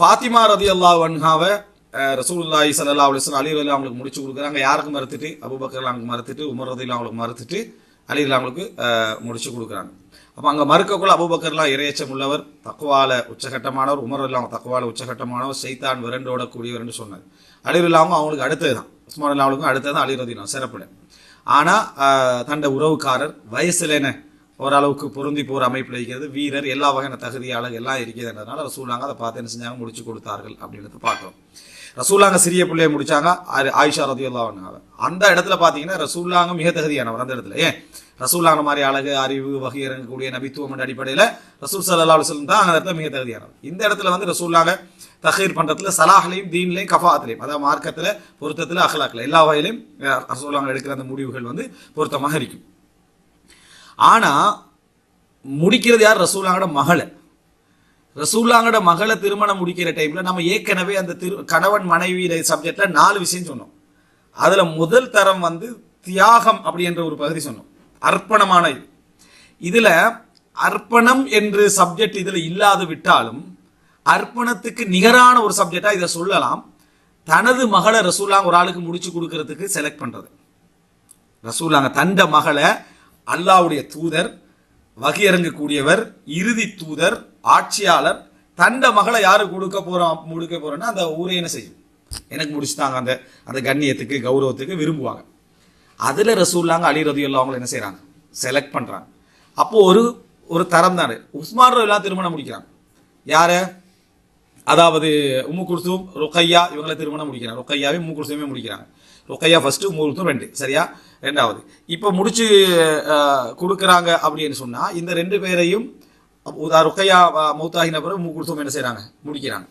ஃபாத்திமா ரதி அல்லா வன்ஹாவை ரசூலுல்லாஹி சல்லா அலிஸ்லாம் வஸல்லம் அலி அவங்களுக்கு முடிச்சு கொடுக்குறாங்க. யாருக்கு மறுத்துட்டு? அபுபக்கர் அவங்களுக்கு மறுத்துட்டு உமர் ரதி அவங்களுக்கு மறுத்துட்டு அலி அவங்களுக்கு முடிச்சு கொடுக்குறாங்க. அப்போ அங்கே மறுக்கக்குள்ள அபுபக்கர்லாம் இரையச்சம் உள்ளவர் தக்குவால உச்சகட்டமானவர் உமர் இல்லாமல் தக்குவால உச்சகட்டமானவர் சைத்தான் விரண்டோட கூடியவர்னு சொன்னார். அலி இல்லாமல் அவங்களுக்கு அடுத்தது தான் உஸ்மான் இல்லாமலுக்கும் அவங்களுக்கும் அடுத்தது தான் அலி ரதி நான் ஆனால் தண்ட உறவுக்காரர் வயசுல என்ன? ஓரளவுக்கு பொருந்தி போகிற அமைப்பில் இருக்கிறது. வீரர் எல்லா வகையான தகுதியாளர் எல்லாம் இருக்கிறதுன்றதுனால ரசூலாங்க அதை பார்த்து என்ன செஞ்சாங்க? முடிச்சு கொடுத்தார்கள் அப்படின்றத பார்க்குறோம். ரசூலாங்க சிறிய பிள்ளையை முடிச்சாங்க. ஆ- ஆயிஷா ரதியுல்லா அந்த இடத்துல பார்த்தீங்கன்னா ரசூல்லாங்க மிக தகுதியானவர் அந்த இடத்துல. ஏன்? ரசூல்லாங்க மாதிரி அழகு அறிவு வகை இறங்கக்கூடிய நபித்துவம் அடிப்படையில் ரசூல் சல்லா அலுவலம் தான் அந்த இடத்துல மிக தகுதியானவர். இந்த இடத்துல வந்து ரசூல்லாங்க தஹீர் பண்றதுல சலாஹ்லையும் தீன்லையும் கஃபாத்லையும் அதாவது மார்க்கத்தில் பொருத்தத்தில் அகலாக்கில் எல்லா வகையிலையும் ரசூல்லாங்க எடுக்கிற அந்த முடிவுகள் வந்து பொருத்தமாக இருக்கும். ஆனால் முடிக்கிறது யார்? ரசூலாங்கட மகளை. ரசூலாங்கட மகளை திருமணம் முடிக்கிற டைமில் நம்ம ஏற்கனவே அந்த திரு கணவன் மனைவி சப்ஜெக்டில் நாலு விஷயம் சொன்னோம். அதில் முதல் தரம் வந்து தியாகம் அப்படி என்ற ஒரு பகுதி சொன்னோம். அர்ப்பணமான இது. இதில் அர்ப்பணம் என்று சப்ஜெக்ட் இதில் இல்லாது விட்டாலும் அர்ப்பணத்துக்கு நிகரான ஒரு சப்ஜெக்டாக இதை சொல்லலாம். தனது மகளை ரசூலாங்க ஒரு ஆளுக்கு முடிச்சு கொடுக்கறதுக்கு செலக்ட் பண்ணுறது ரசூலாங்க தண்ட மகளை அல்லாவுடைய தூதர் வகையறங்கக்கூடியவர் இறுதி தூதர் ஆட்சியாளர் தண்ட மகளை யாரு கொடுக்க போறோம் கொடுக்க போறோம்னா அந்த ஊரே என்ன செய்யும்? எனக்கு முடிச்சுட்டாங்க அந்த அந்த கண்ணியத்துக்கு கௌரவத்துக்கு விரும்புவாங்க. அதில் ரசூல்லாங்க அலி ரதி அவங்களை என்ன செய்கிறாங்க செலக்ட் பண்ணுறாங்க அப்போது ஒரு ஒரு தரம் தானே உஸ்மான் ரவிலா திருமணம் முடிக்கிறாங்க. யாரை? அதாவது உம்மு குர்சூம் ருக்கையா இவங்களை திருமணம் முடிக்கிறாங்க. ருக்கையாவே உம்மு குர்சூமே முடிக்கிறாங்க. ஒக்கையா ஃபர்ஸ்ட் உம்மு ரெண்டு. சரியா? ரெண்டாவது. இப்போ முடிச்சு கொடுக்குறாங்க அப்படின்னு சொன்னால் இந்த ரெண்டு பேரையும் ருக்கையா மௌத்தாகின பிறகு உம்மு என்ன செய்கிறாங்க முடிக்கிறாங்க.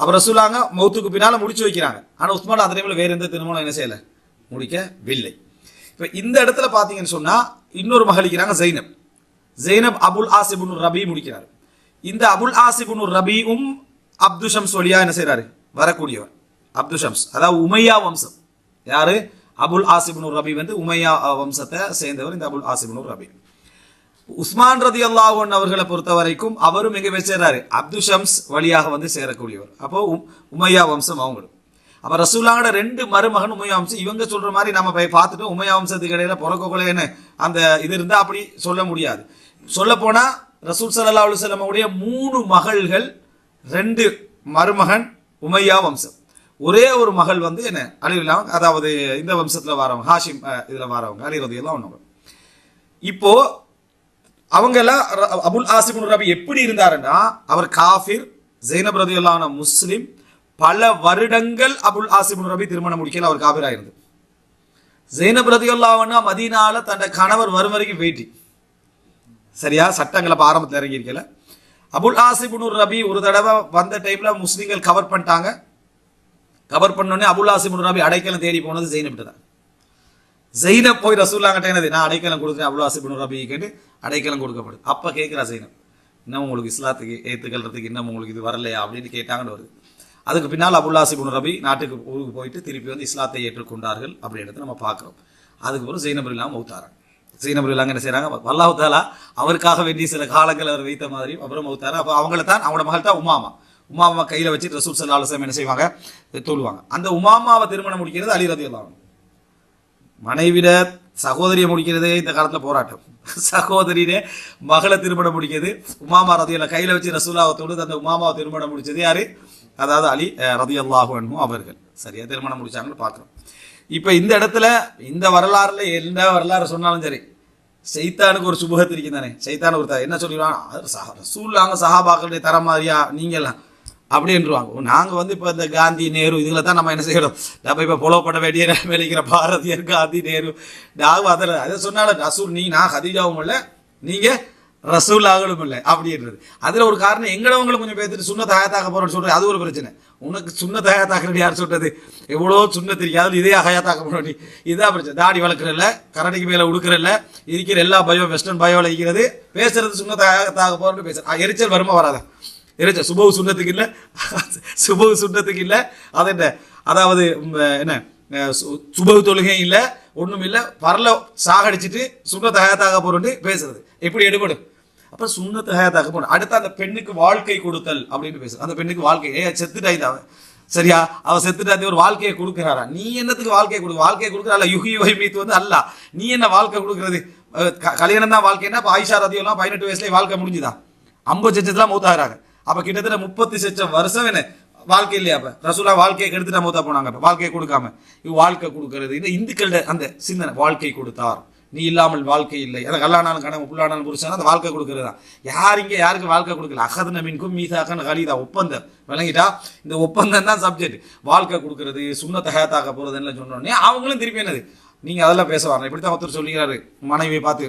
அப்புறம் ரசூலாங்க மௌத்துக்கு பின்னால் முடிச்சு வைக்கிறாங்க. ஆனால் உஸ்மான் அந்த டைமில் வேறு எந்த திருமணம் என்ன செய்யலை? முடிக்கவில்லை. இப்போ இந்த இடத்துல பார்த்தீங்கன்னு சொன்னால் இன்னொரு மகளிக்கிறாங்க ஜெய்னப். ஜெய்னப் அபுல் ஆசிபுன் ரபி முடிக்கிறார். இந்த அபுல் ஆசிபுன் ரபியும் அப்து ஷம்ஸ் வழியா என்ன செய்கிறாரு வரக்கூடியவர். அப்து ஷம்ஸ் அதாவது உமையா வம்சம். யாரு? அபுல் ஆசிபுன் ரபி வந்து உமையா வம்சத்தை சேர்ந்தவர் இந்த அபுல் ஆசிபுன் ரபி. உஸ்மான் ரதி அல்லாஹன் அவர்களை பொறுத்த வரைக்கும் அவரும் எங்க போய் சேர்றாரு? அப்து ஷம்ஸ் வழியாக வந்து சேரக்கூடியவர். அப்போ உம்- உமையா வம்சம் அவங்களும். அப்போ ரசூலாங்கட ரெண்டு மருமகன் உமையா வம்சம். இவங்க சொல்ற மாதிரி நம்ம போய் பார்த்துட்டு உமையா வம்சத்துக்கு இடையில பிறக்கக்குள்ளேன்னு அந்த இது இருந்தால் அப்படி சொல்ல முடியாது. சொல்ல போனால் ரசூல் சல்லா அலுவலமுடைய மூணு மகள்கள் ரெண்டு மருமகன் உமையா வம்சம். ஒரே ஒரு மகள் வந்து என்ன அலிலாங்க அதாவது இந்த வம்சத்தில் வரவங்க ஹாஷிம் இதில் வரவங்க அலி ரதியெல்லாம் ஒன்றவங்க இப்போ அவங்க எல்லாம் ர- அபுல் ஆசிபுன் ரபி எப்படி இருந்தாருன்னா அவர் காஃபிர் ஜெயினப் ரதியுல்லான முஸ்லீம் பல வருடங்கள் அபுல் ஆசிபுன் ரபி திருமணம் முடிக்கல அவர் காபிராக இருந்து ஜெயினப் ரதியுல்லாவன்னா மதினால தன் கணவர் வரும் வரைக்கும் வெயிட்டி சரியா? சட்டங்களை இப்போ ஆரம்பத்தில் இறங்கியிருக்கல அபுல் ஆசிபுன் ரபி ஒரு தடவை வந்த டைமில் முஸ்லீம்கள் கவர் பண்ணிட்டாங்க. கவர் பண்ணோடனே அபுல்லாசி ஆசிபுன் ரபி அடைக்கலம் தேடி போனது ஜெயினப்ட்டு தான் ஜெயினப் போய் ரசூல்லாங்கிட்ட என்னது? நான் அடைக்கலம் கொடுக்குறேன் அபுல்லாசி ரபி கேட்டு அடைக்கலம் கொடுக்கப்படுது. அப்போ கேட்குறா ஜெயினப் இன்னும் உங்களுக்கு இஸ்லாத்துக்கு ஏற்றுக்கல்றதுக்கு இன்னும் உங்களுக்கு இது வரலையா அப்படின்னு கேட்டாங்கன்னு வருது. அதுக்கு பின்னால் அபுல்லாசி ஆசிபின் ரபி நாட்டுக்கு ஊருக்கு போயிட்டு திருப்பி வந்து இஸ்லாத்தை ஏற்றுக்கொண்டார்கள் அப்படின்றத நம்ம பார்க்குறோம். அதுக்கப்புறம் ஜெயினபுர் இல்லாமல் மௌத்தாராங்க ஜெயினப் இல்லாமல் என்ன செய்கிறாங்க வல்லாஹு தாலா அவருக்காக வேண்டிய சில காலங்கள் அவர் வைத்த மாதிரி அப்புறம் மௌத்தாரா அப்போ அவங்கள தான் அவங்களோட மகள் தான் உமாமா. உமாமா கையில் வச்சு ரசூல் சல்லா அலுவலம் என்ன செய்வாங்க? தொழுவாங்க அந்த உமாமாவை திருமணம் முடிக்கிறது அலி ரதி மனைவிட சகோதரியை முடிக்கிறதே இந்த காலத்தில் போராட்டம். சகோதரினே மகளை திருமணம் முடிக்கிறது. உமாமா ரதியல்ல கையில் வச்சு ரசூலாவை தொழுது அந்த உமாமாவை திருமணம் முடிச்சது யாரு? அதாவது அலி ரதி அல்லாஹு அவர்கள். சரியா? திருமணம் முடிச்சாங்கன்னு பார்க்குறோம். இப்போ இந்த இடத்துல இந்த வரலாறுல என்ன வரலாறு சொன்னாலும் சரி சைத்தானுக்கு ஒரு சுபகத்து தானே சைத்தானு ஒரு என்ன சொல்லிடுவான்? அது சஹா ரசூல்லாங்க சஹாபாக்களுடைய தர மாதிரியா? நீங்கள்லாம். அப்படின்றவாங்க. நாங்கள் வந்து இப்போ இந்த காந்தி நேரு இதில் தான் நம்ம என்ன செய்யணும்? நம்ம இப்போ புலப்பட வேண்டிய நிலைக்கிற பாரதியர் காந்தி நேரு. நாங்கள் அதில் அதை சொன்னாலும் ரசூல் நீ நான் ஹதீஜாவும் இல்லை நீங்கள் ரசூல் ஆகலும் இல்லை அப்படின்றது. அதில் ஒரு காரணம் எங்கடவங்களும் கொஞ்சம் பேர்த்துட்டு சுண்ண தயாத்தாக்க போகிறோம்னு சொல்கிறது அது ஒரு பிரச்சனை. உனக்கு சுண்ண தயாத்தாக்குறது யார் சொல்கிறது எவ்வளோ சுண்ண தெரியாது இதே ஹயாத்தாக்க போறோம் நீ. இதான் பிரச்சனை. தாடி வளர்க்குறல்ல கரடிக்கு மேலே உடுக்கிறல்ல இருக்கிற எல்லா பயோ வெஸ்டர்ன் பயோவில் இருக்கிறது பேசுறது சுண்ண தயாத்தாக்க போகிறோம்னு பேசுகிறேன் எரிச்சல் வருமா வராதா? எரிச்சல் சுபவு சுண்ணத்துக்கு இல்லை. சுபவு சுண்ணத்துக்கு இல்லை. அது என்ன? அதாவது என்ன? சு- சுபவு தொழுகையும் இல்லை ஒன்றும் இல்லை. பரல சாகடிச்சிட்டு சுண்ண தயாத்தாக போறோன்னு பேசுறது. எப்படி எடுபடும்? அப்போ சுண்ணத்து ஹயாத்தாக்க போகணும் அடுத்து அந்த பெண்ணுக்கு வாழ்க்கை கொடுத்தல் அப்படின்னு பேசுறது. அந்த பெண்ணுக்கு வாழ்க்கை. ஏ செத்துட்டா இது சரியா? அவ செத்துட்டா ஒரு வாழ்க்கையை கொடுக்குறாரா? நீ என்னத்துக்கு வாழ்க்கையை கொடு? வாழ்க்கையை கொடுக்குறா யுகி யுகை மீத்து வந்து அல்ல. நீ என்ன வாழ்க்கை கொடுக்குறது? க- கல்யாணம் தான் வாழ்க்கைன்னா இப்போ ஆயிஷா ரதியெல்லாம் பதினெட்டு வயசுலேயே வாழ்க்கை முடிஞ்சுதா? ஐம்பது லட்சத்துல மூத்தாகிறாங்க. அப்ப கிட்டத்தட்ட முப்பத்தி லட்சம் வருஷம் என்ன? வாழ்க்கை இல்லையா அப்ப? ரசூலா வாழ்க்கையை கெடுத்துட்டா மூத்தா போனாங்க அப்ப. வாழ்க்கையை கொடுக்காம. வாழ்க்கை கொடுக்கறது. இந்த இந்துக்கள அந்த சிந்தனை வாழ்க்கை கொடுத்தார். நீ இல்லாமல் வாழ்க்கை இல்லை. அதை கல்லானாலும் கனவு புல்லானாலும் புருஷன் அந்த வாழ்க்கை கொடுக்கறது தான் யார் இங்கே யாருக்கு வாழ்க்கை கொடுக்கல? அகது மின்கும் மீசாக்கன் கலிதா ஒப்பந்தம். விளங்கிட்டா? இந்த ஒப்பந்தம் தான் சப்ஜெக்ட் வாழ்க்கை கொடுக்கறது சுண்ணத்தை ஹேத்தாக்க போகிறதுன்னு சொன்னோடனே அவங்களும் திருப்பி என்னது? நீங்கள் அதெல்லாம் பேச வரணும். இப்படித்தான் ஒருத்தர் சொல்லிக்கிறாரு. மனைவியை பார்த்து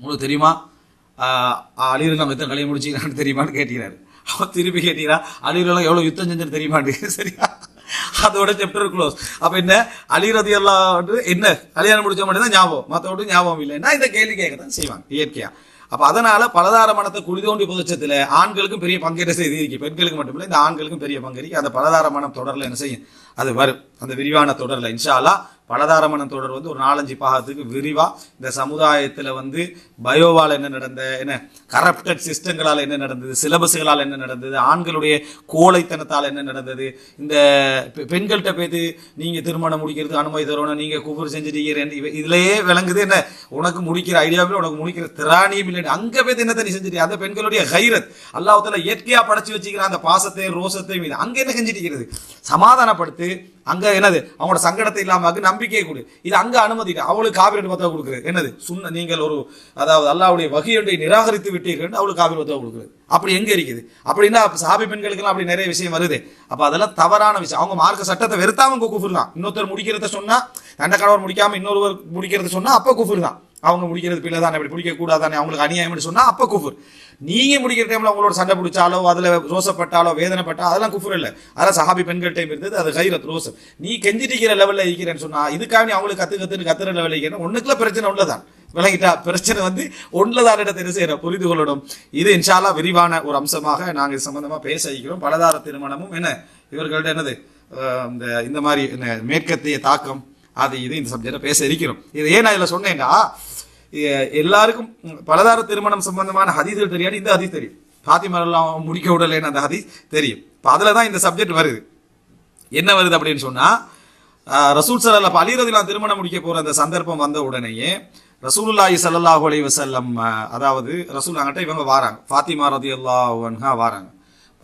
உங்களுக்கு தெரியுமா? அலிரெல்லாம் எத்தனை கலையை முடிச்சுக்கிறான்னு தெரியுமான்னு கேட்கிறாரு அவன் திருப்பி கேட்டீங்கன்னா அலிரெல்லாம் எவ்வளோ யுத்தம் செஞ்சு தெரியுமாண்டு சரியா? அதோட சாப்டர் க்ளோஸ் அப்ப என்ன? அலிரதி எல்லாம் வந்து என்ன? கல்யாணம் முடிச்ச மட்டும் தான் ஞாபகம். மற்றபடி ஞாபகம் இல்லைன்னா இந்த கேள்வி கேட்க தான் செய்வாங்க இயற்கையா. அப்ப அதனால பலதார மனத்தை குளிதோண்டி புதைச்சத்துல ஆண்களுக்கும் பெரிய பங்கேற்ற செய்தி இருக்கு. பெண்களுக்கு மட்டுமில்லை இந்த ஆண்களுக்கும் பெரிய பங்கு அந்த பலதார மனம் தொடரில் என்ன செய்யும்? அது வரும். அந்த விரிவான தொடரில். இன்ஷாலா பலதாரமான தொடர் வந்து ஒரு நாலஞ்சு பாகத்துக்கு விரிவாக இந்த சமுதாயத்தில் வந்து பயோவால் என்ன நடந்த என்ன கரப்டட் சிஸ்டங்களால் என்ன நடந்தது சிலபஸ்களால் என்ன நடந்தது ஆண்களுடைய கோழைத்தனத்தால் என்ன நடந்தது இந்த பெண்கள்கிட்ட போய்த்து நீங்கள் திருமணம் முடிக்கிறதுக்கு அனுமதி தரணும் நீங்கள் குபுர் செஞ்சுட்டீங்க இதுலயே விளங்குது என்ன? உனக்கு முடிக்கிற ஐடியாவே உனக்கு முடிக்கிற திராணியும் இல்லை அங்கே போய்த்து என்ன தனி செஞ்சுட்டு அந்த பெண்களுடைய கைரத் அல்லாஹ்தால இயற்கையாக படைச்சி வச்சுக்கிற அந்த பாசத்தையும் ரோசத்தையும் அங்கே என்ன செஞ்சுட்டு சமாதானப்படுத்து அங்க என்னது? அவங்களோட சங்கடத்தை இல்லாமல் நம்பிக்கையை கொடு. இது அங்க அனுமதிக்க அவளுக்கு காவிரி பத்தா கொடுக்குறது என்னது? சுண்ண நீங்கள் ஒரு அதாவது அல்லாவுடைய வகையொன்றை நிராகரித்து விட்டீர்கள் அவளுக்கு காவிரி பத்தா கொடுக்குறது அப்படி எங்க இருக்குது? அப்படின்னா சாபி பெண்களுக்கெல்லாம் அப்படி நிறைய விஷயம் வருது. அப்ப அதெல்லாம் தவறான விஷயம். அவங்க மார்க்க சட்டத்தை வெறுத்தாம குஃபுர் தான் இன்னொருத்தர் முடிக்கிறத சொன்னா தண்ட கணவர் முடிக்காம இன்னொருவர் முடிக்கிறத சொன்னா அப்ப குஃபுர் தான் அவங்க முடிக்கிறது பிள்ளை தானே இப்படி பிடிக்க கூடாதானே அவங்களுக்கு அநியாயம்னு சொன்னால் அப்போ குஃபுர். நீங்க முடிக்கிற டைமில் அவங்களோட சண்டை பிடிச்சாலோ அதில் ரோசப்பட்டாலோ வேதனைப்பட்டால் அதெல்லாம் குஃபுர் இல்லை. அதெல்லாம் சஹாபி பெண்கள் டைம் இருந்தது அது கைரத் ரோசம் நீ கெஞ்சிட்டிக்கிற லெவலில் இருக்கிறேன்னு சொன்னா இதுக்காக நீ அவங்களுக்கு கத்து கற்றுன்னு கத்துற லெவலில் இருக்கிறேன் ஒன்றுக்குள்ள பிரச்சனை உள்ளதான். விளங்கிட்டா பிரச்சனை வந்து ஒன்றுதான் இடத்தை என்ன செய்யற புரிந்து கொள்ளணும் இது இன்ஷால்லா விரிவான ஒரு அம்சமாக நாங்கள் சம்பந்தமாக பேச வைக்கிறோம். பலதார திருமணமும் என்ன இவர்கள்ட்ட என்னது இந்த இந்த மாதிரி என்ன மேற்கத்திய தாக்கம் அது இது இந்த சப்ஜெக்டை பேச இருக்கிறோம். இது ஏன் நான் இதில் சொன்னேன்னா எல்லாருக்கும் பலதார திருமணம் சம்பந்தமான ஹதீஸ்கள் தெரியாது இந்த ஹதீஸ் தெரியும். பாத்திமரெல்லாம் முடிக்க விடலைன்னு அந்த ஹதீஸ் தெரியும். இப்போ அதில் தான் இந்த சப்ஜெக்ட் வருது. என்ன வருது அப்படின்னு சொன்னால் ரசூல் சல்லா அலிரதிலாம் திருமணம் முடிக்க போகிற அந்த சந்தர்ப்பம் வந்த உடனேயே ரசூலுல்லாஹி சல்லாஹ் அலி வசல்லம் அதாவது ரசூல் அங்கிட்ட இவங்க வாராங்க. ஃபாத்திமா ரதி அல்லாஹா வாராங்க.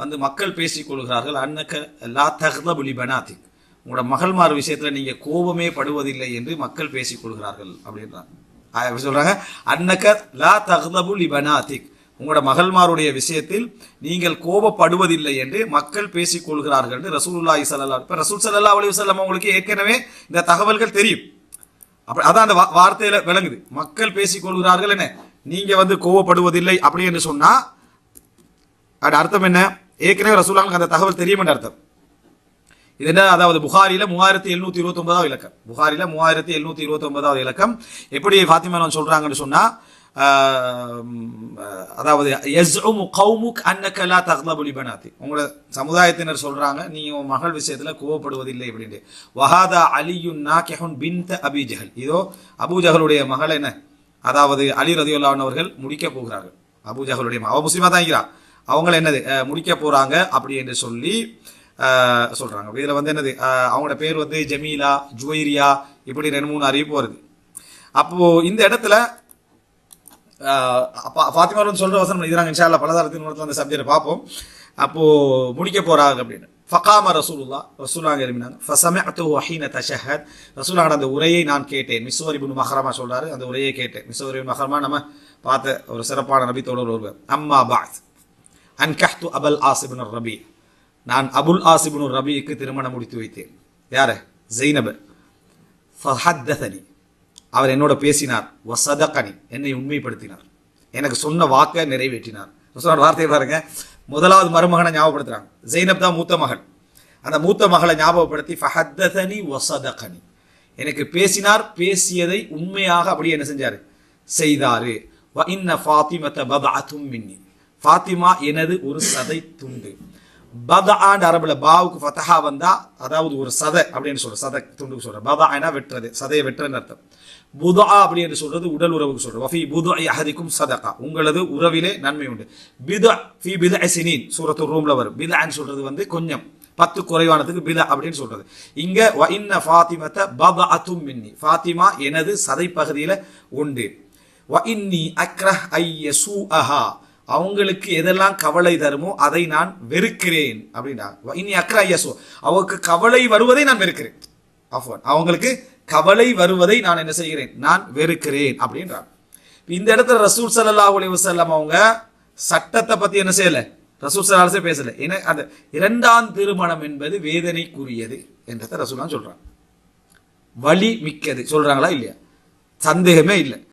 வந்து மக்கள் பேசிக் கொள்கிறார்கள் அன்னக்க லா தஹ்தபுலி பனாத்திக். உங்களோட மகள்மார் விஷயத்துல நீங்க கோபமே படுவதில்லை என்று மக்கள் பேசிக் கொள்கிறார்கள் அப்படின்றாங்க எப்படி சொல்றாங்க? அன்னக்க லா தகுதபுல் இபனாத்திக் உங்களோட மகள்மாருடைய விஷயத்தில் நீங்கள் கோபப்படுவதில்லை என்று மக்கள் பேசிக் கொள்கிறார்கள் என்று ரசூலுல்லாஹி ஸல்லல்லாஹு இப்ப ரசூல் சல்லா அலி வல்லம் உங்களுக்கு ஏற்கனவே இந்த தகவல்கள் தெரியும். அப்படி அதான் அந்த வா- வார்த்தையில விளங்குது. மக்கள் பேசிக் கொள்கிறார்கள் என்ன? நீங்க வந்து கோவப்படுவதில்லை அப்படி என்று சொன்னா அது அர்த்தம் என்ன? ஏற்கனவே ரசூலாங்களுக்கு அந்த தகவல் தெரியும் என்ற அர்த்தம். இது என்ன அதாவது புகாரில மூவாயிரத்தி எழுநூத்தி இருபத்தி ஒன்பதாவது இலக்கம். புகாரில மூவாயிரத்தி எழுநூத்தி இருபத்தி ஒன்பதாவது இலக்கம். எப்படி ஃபாத்திமான் சொல்றாங்கன்னு சொன்னா அதாவது உங்களோட சமுதாயத்தினர் சொல்றாங்க நீ உன் மகள் விஷயத்துல கோவப்படுவதில்லை அப்படின்ட்டு. வஹாதா அலியுன் நாகிஹுன் பின் அபி ஜஹல். இதோ அபூஜஹலுடைய மகள் என்ன? அதாவது அலி ரதியுல்லான் அவர்கள் முடிக்க போகிறார்கள். அபூஜஹலுடைய அவ முஸ்லிமா தான் இருக்கிறா அவங்கள என்னது? முடிக்க போறாங்க அப்படி என்று சொல்லி சொல்கிறாங்க இதில் வந்து என்னது? அவங்களோட பேர் வந்து ஜமீலா ஜுவைரியா இப்படி ரெண்டு மூணு அறிவிப்பு வருது. அப்போது இந்த இடத்துல அப்பா ஃபாத்திமா வந்து சொல்ற வசனம் இதுறாங்க இன்ஷா அல்லாஹ் பலதாரத்தின் மூலத்தில் அந்த சப்ஜெக்ட் பார்ப்போம். அப்போது முடிக்க போகிறாங்க அப்படின்னு. ஃபகாம ரசூலுல்லா ரசூலாங்க எழுப்பினாங்க. ஃபசமிஅத்து வஹீன தஷஹத். ரசூலாங்க அந்த உரையை நான் கேட்டேன். மிஸ்வர் இப்னு மஹரமா சொல்கிறாரு அந்த உரையை கேட்டேன். மிஸ்வர் இப்னு மஹரமா நம்ம பார்த்த ஒரு சிறப்பான நபி தோழர் ஒருவர். அம்மா பாத் அன்கஹ்து அபல் ஆசிபின் ரபி. நான் அபுல் ஆசிபுனு ரபிக்கு திருமணம் முடித்து வைத்தேன். யார? ஜெய்னப ஃபஹத்தனி அவர் என்னோட பேசினார். வசதகனி. என்னை உண்மைப்படுத்தினார். எனக்கு சொன்ன வாக்கை நிறைவேற்றினார். ரசூலோட வார்த்தையை பாருங்க. முதலாவது மருமகனை ஞாபகப்படுத்துறாங்க. ஜெய்னப் தான் மூத்த மகன். அந்த மூத்த மகளை ஞாபகப்படுத்தி ஃபஹத்தனி வசதகனி. எனக்கு பேசினார். பேசியதை உண்மையாக அப்படியே என்ன செஞ்சார்? செய்தாரு. வ இன்ன ஃபாத்திமத பதஅத்தும் மின்னி. ஃபாத்திமா எனது ஒரு சதை துண்டு பதான்னு அரபில் பாவுக்கு ஃபதஹா வந்தா அதாவது ஒரு சதை அப்படின்னு சொல்ற சதை துண்டுக்கு சொல்ற. பதானா வெட்டுறது சதையை வெட்டுறன்னு அர்த்தம். புதா அப்படின்னு சொல்றது உடல் உறவுக்கு சொல்றது வஃபி புது அஹதிக்கும் சதகா. உங்களது உறவிலே நன்மை உண்டு. பித ஃபி பித அசினின் சூரத்து ரூம்ல வரும். பிதான்னு சொல்றது வந்து கொஞ்சம் பத்து குறைவானதுக்கு பித அப்படின்னு சொல்றது. இங்க வ இன்ன ஃபாத்திமத்தை பபா அத்தும் மின்னி. ஃபாத்திமா எனது சதை பகுதியில் உண்டு. வ இன்னி அக்ரஹ் ஐய அஹா. அவங்களுக்கு எதெல்லாம் கவலை தருமோ அதை நான் வெறுக்கிறேன் அப்படின்னா இனி அக்ரா அக்ரஹ் அவருக்கு கவலை வருவதை நான் வெறுக்கிறேன். அஃபோன் அவங்களுக்கு கவலை வருவதை நான் என்ன செய்கிறேன்? நான் வெறுக்கிறேன் அப்படின்றார் இந்த இடத்துல ரசூல் சல்லா அலைஹி வசல்லம் அவங்க சட்டத்தை பத்தி என்ன செய்யல? ரசூல் சல்லா பேசல. ஏன்னா அந்த இரண்டாம் திருமணம் என்பது வேதனைக்குரியது என்றதை ரசூல் சொல்கிறான் வலி மிக்கது. சொல்றாங்களா இல்லையா? சந்தேகமே இல்லை.